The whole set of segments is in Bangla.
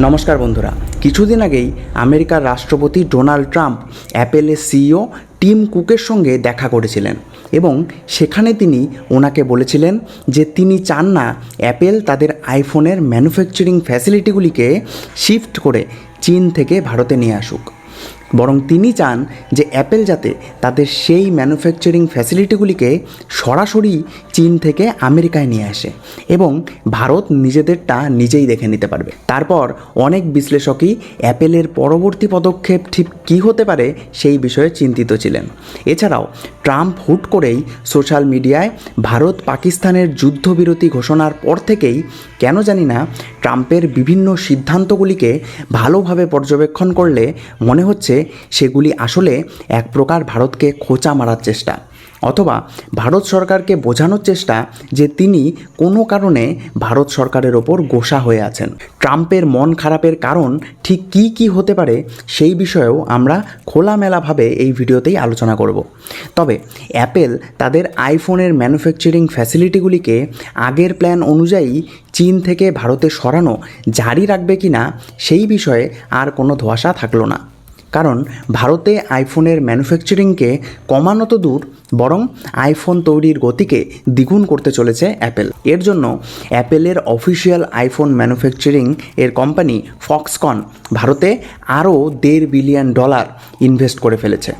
নমস্কার বন্ধুরা। কিছুদিন আগেই আমেরিকার রাষ্ট্রপতি ডোনাল্ড ট্রাম্প অ্যাপেলের সিইও টিম কুকের সঙ্গে দেখা করেছিলেন এবং সেখানে তিনি ওনাকে বলেছিলেন যে তিনি চান না অ্যাপেল তাদের আইফোনের ম্যানুফ্যাকচারিং ফ্যাসিলিটিগুলিকে শিফট করে চীন থেকে ভারতে নিয়ে আসুক। বরং তিনি চান যে অ্যাপেল যাতে তাদের সেই ম্যানুফ্যাকচারিং ফ্যাসিলিটিগুলিকে সরাসরি চীন থেকে আমেরিকায় নিয়ে আসে এবং ভারত নিজেদেরটা নিজেই দেখে নিতে পারবে। তারপর অনেক বিশ্লেষকই অ্যাপেলের পরবর্তী পদক্ষেপ ঠিক কী হতে পারে সেই বিষয়ে চিন্তিত ছিলেন। এছাড়াও ট্রাম্প হুট করেই সোশ্যাল মিডিয়ায় ভারত পাকিস্তানের যুদ্ধবিরতি ঘোষণার পর থেকেই কেন জানি না ট্রাম্পের বিভিন্ন সিদ্ধান্তগুলিকে ভালোভাবে পর্যবেক্ষণ করলে মনে হচ্ছে সেগুলি আসলে এক প্রকার ভারতকে খোঁচা মারার চেষ্টা অথবা ভারত সরকারকে বোঝানোর চেষ্টা যে তিনি কোনো কারণে ভারত সরকারের ওপর গোসা হয়ে আছেন। ট্রাম্পের মন খারাপের কারণ ঠিক কী কী হতে পারে সেই বিষয়েও আমরা খোলামেলাভাবে এই ভিডিওতেই আলোচনা করব। তবে অ্যাপেল তাদের আইফোনের ম্যানুফ্যাকচারিং ফ্যাসিলিটিগুলিকে আগের প্ল্যান অনুযায়ী চীন থেকে ভারতে সরানো জারি রাখবে কি না সেই বিষয়ে আর কোনো ধোয়াশা থাকল না। কারণ ভারতে আইফোনের ম্যানুফ্যাকচারিংকে কমানো তো দূর, বরং আইফোন তৈরির গতিকে দ্বিগুণ করতে চলেছে অ্যাপেল। এর জন্য অ্যাপেলের অফিসিয়াল আইফোন ম্যানুফ্যাকচারিং এর কোম্পানি ফক্সকন ভারতে আরও দেড় বিলিয়ন ডলার ইনভেস্ট করে ফেলেছে।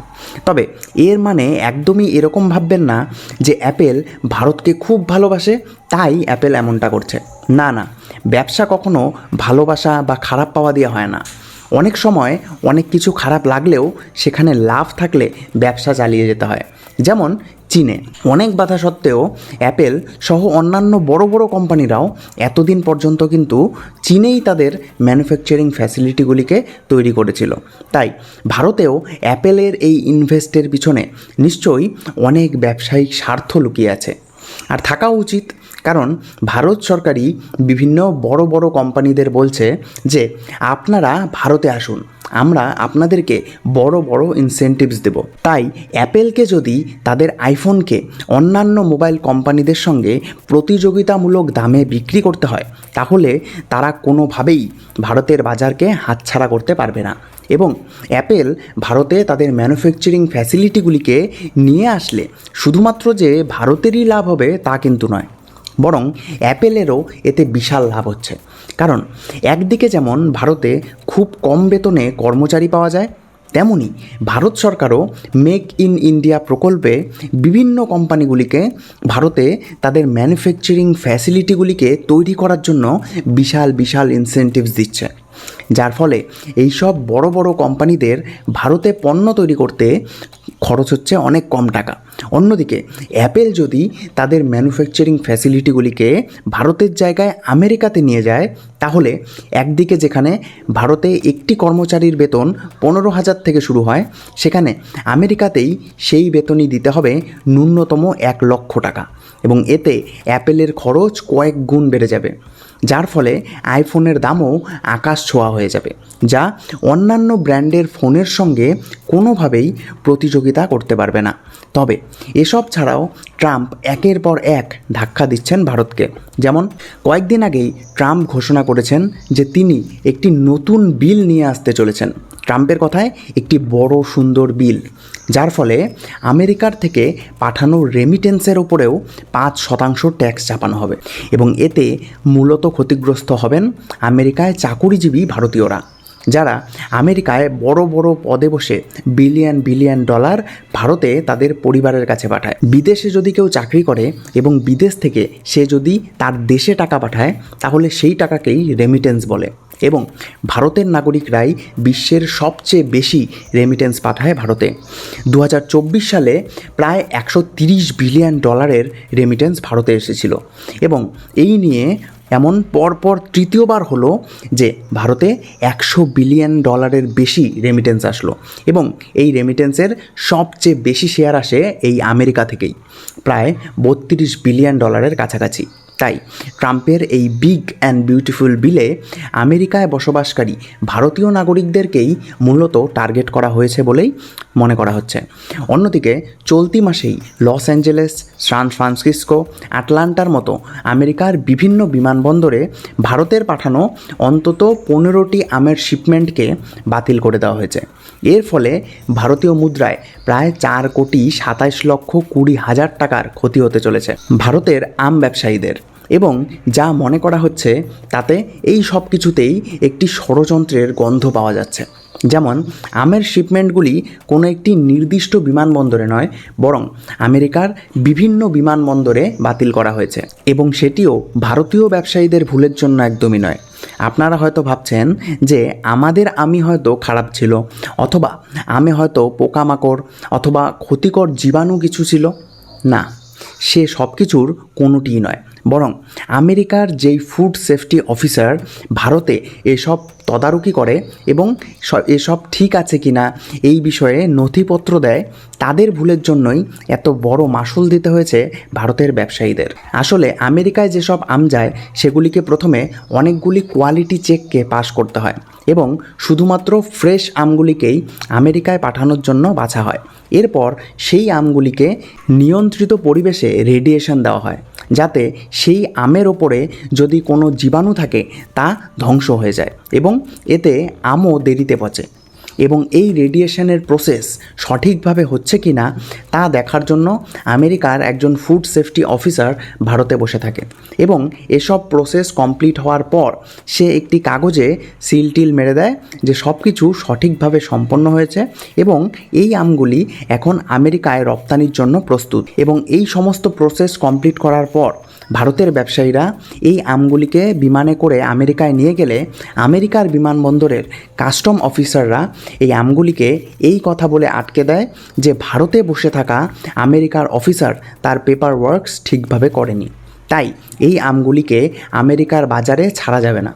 তবে এর মানে একদমই এরকম ভাববেন না যে অ্যাপেল ভারতকে খুব ভালোবাসে, তাই অ্যাপেল এমনটা করছে। না না, ব্যবসা কখনো ভালোবাসা বা খারাপ পাওয়া দিয়ে হয় না। অনেক সময় অনেক কিছু খারাপ লাগলেও সেখানে লাভ থাকলে ব্যবসা চালিয়ে যেতে হয়। যেমন চীনে। অনেক বাধা সত্ত্বেও অ্যাপেল সহ অন্যান্য বড় বড় কোম্পানিরাও এতদিন পর্যন্ত কিন্তু চীনেই তাদের ম্যানুফ্যাকচারিং ফ্যাসিলিটিগুলিকে তৈরি করেছিল। তাই ভারতেও অ্যাপেলের এই ইনভেস্টের পিছনে নিশ্চয়ই অনেক ব্যবসায়িক স্বার্থ লুকিয়ে আছে। আর থাকা উচিত কারণ ভারত সরকারই বিভিন্ন বড় বড় কোম্পানিদের বলছে যে, আপনারা ভারতে আসুন, আমরা আপনাদেরকে বড় বড় ইনসেন্টিভস দেব। তাই অ্যাপেলকে যদি তাদের আইফোনকে অন্যান্য মোবাইল কোম্পানিদের সঙ্গে প্রতিযোগিতামূলক দামে বিক্রি করতে হয়, তাহলে তারা কোনোভাবেই ভারতের বাজারকে হাতছাড়া করতে পারবে না। এবং অ্যাপেল ভারতে তাদের ম্যানুফ্যাকচারিং ফ্যাসিলিটিগুলিকে নিয়ে আসলে শুধুমাত্র যে ভারতেরই লাভ হবে তা কিন্তু নয়। বরং অ্যাপেলেরও এতে বিশাল লাভ হচ্ছে। কারণ, একদিকে যেমন ভারতে খুব কম বেতনে কর্মচারী পাওয়া যায়, তেমনি ভারত সরকারও মেক ইন ইন্ডিয়া প্রকল্পে বিভিন্ন কোম্পানিগুলিকে ভারতে তাদের ম্যানুফ্যাকচারিং ফ্যাসিলিটিগুলিকে তৈরি করার জন্য বিশাল বিশাল ইনসেন্টিভস দিচ্ছে। যার ফলে এইসব বড় বড় কোম্পানিদের ভারতে পণ্য তৈরি করতে খরচ হচ্ছে অনেক কম টাকা। অন্যদিকে অ্যাপেল যদি তাদের ম্যানুফ্যাকচারিং ফ্যাসিলিটিগুলিকে ভারতের জায়গায় আমেরিকাতে নিয়ে যায়, তাহলে একদিকে যেখানে ভারতে একটি কর্মচারীর বেতন পনেরো হাজার থেকে শুরু হয়, সেখানে আমেরিকাতেই সেই বেতনই দিতে হবে ন্যূনতম এক লক্ষ টাকা। এবং এতে অ্যাপেলের খরচ কয়েক গুণ বেড়ে যাবে। যার ফলে আইফোনের দামও আকাশ ছোঁয়া হয়ে যাবে, যা অন্যান্য ব্র্যান্ডের ফোনের সঙ্গে কোনোভাবেই প্রতিযোগিতা করতে পারবে না। তবে এসব ছাড়াও ট্রাম্প একের পর এক ধাক্কা দিচ্ছেন ভারতকে। যেমন, কয়েকদিন আগেই ট্রাম্প ঘোষণা করেছেন যে তিনি একটি নতুন বিল নিয়ে আসতে চলেছেন। ট্রাম্পের কথায় একটি বড় সুন্দর বিল, যার ফলে আমেরিকার থেকে পাঠানো রেমিটেন্সের ওপরেও পাঁচ শতাংশ ট্যাক্স চাপানো হবে এবং এতে মূলত ক্ষতিগ্রস্ত হবেন আমেরিকায় চাকুরিজীবী ভারতীয়রা। যারা আমেরিকায় বড় বড় পদে বসে বিলিয়ন বিলিয়ন ডলার ভারতে তাদের পরিবারের কাছে পাঠায়। বিদেশে যদি কেউ চাকরি করে এবং বিদেশ থেকে সে যদি তার দেশে টাকা পাঠায়, তাহলে সেই টাকাকেই রেমিটেন্স বলে। এবং ভারতের নাগরিকরাই বিশ্বের সবচেয়ে বেশি রেমিটেন্স পাঠায় ভারতে। দু হাজার চব্বিশ সালে প্রায় একশো বিলিয়ন ডলারের রেমিটেন্স ভারতে এসেছিল। এবং এই নিয়ে এমন পরপর তৃতীয়বার হলো যে ভারতে একশো বিলিয়ন ডলারের বেশি রেমিটেন্স আসলো এবং এই রেমিটেন্সের সবচেয়ে বেশি শেয়ার আসে এই আমেরিকা থেকেই। প্রায় বত্রিশ বিলিয়ন ডলারের কাছাকাছি। তাই ট্রাম্পের এই বিগ অ্যান্ড বিউটিফুল বিলে আমেরিকায় বসবাসকারী ভারতীয় নাগরিকদেরকেই মূলত টার্গেট করা হয়েছে বলেই মনে করা হচ্ছে। অন্যদিকে চলতি মাসেই লস অ্যাঞ্জেলেস, সান ফ্রান্সিসকো আটলান্টার মতো আমেরিকার বিভিন্ন বিমানবন্দরে ভারতের পাঠানো অন্তত পনেরোটি আমের শিপমেন্টকে বাতিল করে দেওয়া হয়েছে। এর ফলে ভারতীয় মুদ্রায় প্রায় চার কোটি সাতাইশ লক্ষ কুড়ি হাজার টাকার ক্ষতি হতে চলেছে ভারতের আম ব্যবসায়ীদের। এবং যা মনে করা হচ্ছে তাতে এই সব কিছুতেই একটি ষড়যন্ত্রের গন্ধ পাওয়া যাচ্ছে। যেমন, আমের শিপমেন্টগুলি কোনো একটি নির্দিষ্ট বিমানবন্দরে নয়, বরং আমেরিকার বিভিন্ন বিমানবন্দরে বাতিল করা হয়েছে। এবং সেটিও ভারতীয় ব্যবসায়ীদের ভুলের জন্য একদমই নয়। আপনারা হয়তো ভাবছেন যে, আমাদের আমি হয়তো খারাপ ছিল, অথবা আমে হয়তো পোকামাকড়, অথবা ক্ষতিকর জীবাণু কিছু ছিল। না, সে সব কিছুর কোনোটিই নয়। বরং আমেরিকার যেই ফুড সেফটি অফিসার ভারতে এসব তদারকি করে এবং এসব ঠিক আছে কি না এই বিষয়ে নথিপত্র দেয়, তাদের ভুলের জন্যই এত বড় মাসুল দিতে হয়েছে ভারতের ব্যবসায়ীদের। আসলে আমেরিকায় যেসব আম যায়, সেগুলিকে প্রথমে অনেকগুলি কোয়ালিটি চেককে পাশ করতে হয় এবং শুধুমাত্র ফ্রেশ আমগুলিকেই আমেরিকায় পাঠানোর জন্য বাছা হয়। এরপর সেই আমগুলিকে নিয়ন্ত্রিত পরিবেশে রেডিয়েশন দেওয়া হয়। যাতে সেই আমের ওপরে যদি কোনো জীবাণু থাকে, তা ধ্বংস হয়ে যায় এবং এতে আমও দেরিতে পচে। এবং এই রেডিয়েশনের প্রসেস সঠিকভাবে হচ্ছে কি না তা দেখার জন্য আমেরিকার একজন ফুড সেফটি অফিসার ভারতে বসে থাকে। এবং এসব প্রসেস কমপ্লিট হওয়ার পর সে একটি কাগজে সিল টিল মেরে দেয় যে সব কিছু সঠিকভাবে সম্পন্ন হয়েছে এবং এই আমগুলি এখন আমেরিকায় রপ্তানির জন্য প্রস্তুত। এবং এই সমস্ত প্রসেস কমপ্লিট করার পর ভারতের ব্যবসায়ীরা এই আমগুলিকে বিমানে করে আমেরিকায় নিয়ে গেলে আমেরিকার বিমানবন্দরের কাস্টম অফিসাররা এই আমগুলিকে এই কথা বলে আটকে দেয় যে ভারতে বসে থাকা আমেরিকার অফিসার তার পেপার ওয়ার্কস ঠিকভাবে করেনি। তাই এই আমগুলিকে আমেরিকার বাজারে ছাড়া যাবে না।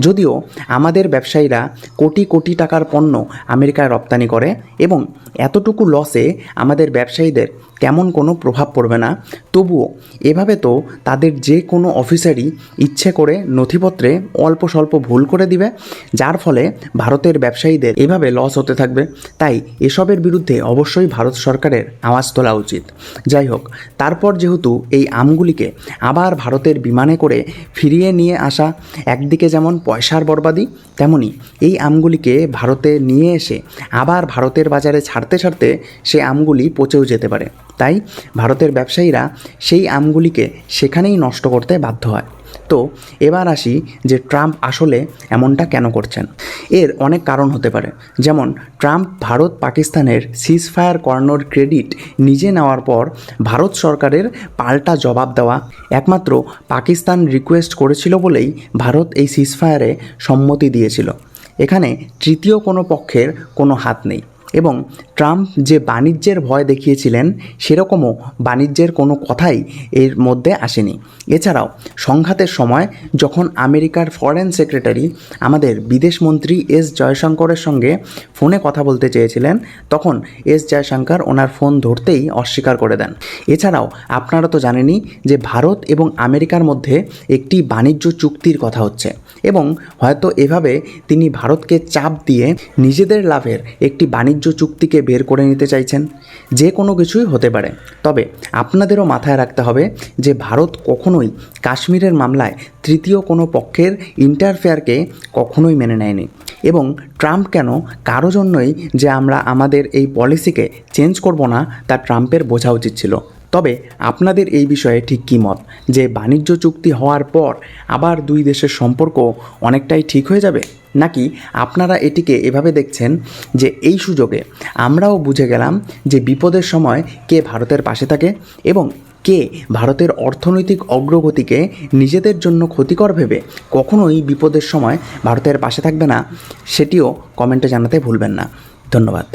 যদিও আমাদের ব্যবসায়ীরা কোটি কোটি টাকার পণ্য আমেরিকায় রপ্তানি করে এবং এতটুকু লসে আমাদের ব্যবসায়ীদের তেমন কোনো প্রভাব পড়বে না। তবুও এভাবে তো তাদের যে কোনো অফিসারই ইচ্ছে করে নথিপত্রে অল্প স্বল্প ভুল করে দিবে, যার ফলে ভারতের ব্যবসায়ীদের এভাবে লস হতে থাকবে। তাই এসবের বিরুদ্ধে অবশ্যই ভারত সরকারের আওয়াজ তোলা উচিত। যাই হোক, তারপর যেহেতু এই আমগুলিকে আবার ভারতের বিমানে করে ফিরিয়ে নিয়ে আসা, একদিকে যেমন পয়সার বরবাদি, তেমনি এই আমগুলিকে ভারতে নিয়ে এসে আবার ভারতের বাজারে ছাড়তে ছাড়তে সে আমগুলি পচেও যেতে পারে। তাই ভারতের ব্যবসায়ীরা সেই আমগুলিকে সেখানেই নষ্ট করতে বাধ্য হয়। তো এবার আসি যে ট্রাম্প আসলে এমনটা কেন করছেন। এর অনেক কারণ হতে পারে। যেমন, ট্রাম্প ভারত পাকিস্তানের সিজ ফায়ার করানোর ক্রেডিট নিজে নেওয়ার পর ভারত সরকারের পাল্টা জবাব দেওয়া একমাত্র পাকিস্তান রিকোয়েস্ট করেছিল বলেই ভারত এই সিজ ফায়ারে সম্মতি দিয়েছিল। এখানে তৃতীয় কোনো পক্ষের কোনো হাত নেই। এবং ট্রাম্প যে বাণিজ্যের ভয় দেখিয়েছিলেন, সেরকমও বাণিজ্যের কোনো কথাই এর মধ্যে আসেনি। এছাড়াও, সংঘাতের সময় যখন আমেরিকার ফরেন সেক্রেটারি, আমাদের বিদেশমন্ত্রী এস জয়শঙ্করের সঙ্গে ফোনে কথা বলতে চেয়েছিলেন, তখন এস জয়শঙ্কর ওনার ফোন ধরতেই অস্বীকার করে দেন। এছাড়াও, আপনারা তো জানেনই যে ভারত এবং আমেরিকার মধ্যে একটি বাণিজ্য চুক্তির কথা হচ্ছে এবং হয়তো এভাবে তিনি ভারতকে চাপ দিয়ে নিজেদের লাভের একটি বাণিজ্য চুক্তিকে বের করে নিতে চাইছেন, যে কোনো কিছুই হতে পারে। তবে আপনাদেরও মাথায় রাখতে হবে যে ভারত কখনোই কাশ্মীরের মামলায় তৃতীয় কোনো পক্ষের ইন্টারফেয়ারকে কখনোই মেনে নেয়নি এবং ট্রাম্প কেন কারও জন্যই যে আমরা আমাদের এই পলিসিকে চেঞ্জ করব না, তা ট্রাম্পের বোঝা উচিত ছিল। তবে আপনাদের এই বিষয়ে ঠিক কী মত? যে বাণিজ্য চুক্তি হওয়ার পর আবার দুই দেশের সম্পর্ক অনেকটাই ঠিক হয়ে যাবে? নাকি আপনারা এটিকে এভাবে দেখছেন যে এই সুযোগে আমরাও বুঝে গেলাম যে বিপদের সময় কে ভারতের পাশে থাকে এবং কে ভারতের অর্থনৈতিক অগ্রগতিকে নিজেদের জন্য ক্ষতিকর ভেবে কখনোই বিপদের সময় ভারতের পাশে থাকবে না, সেটিও কমেন্টে জানাতে ভুলবেন না। ধন্যবাদ।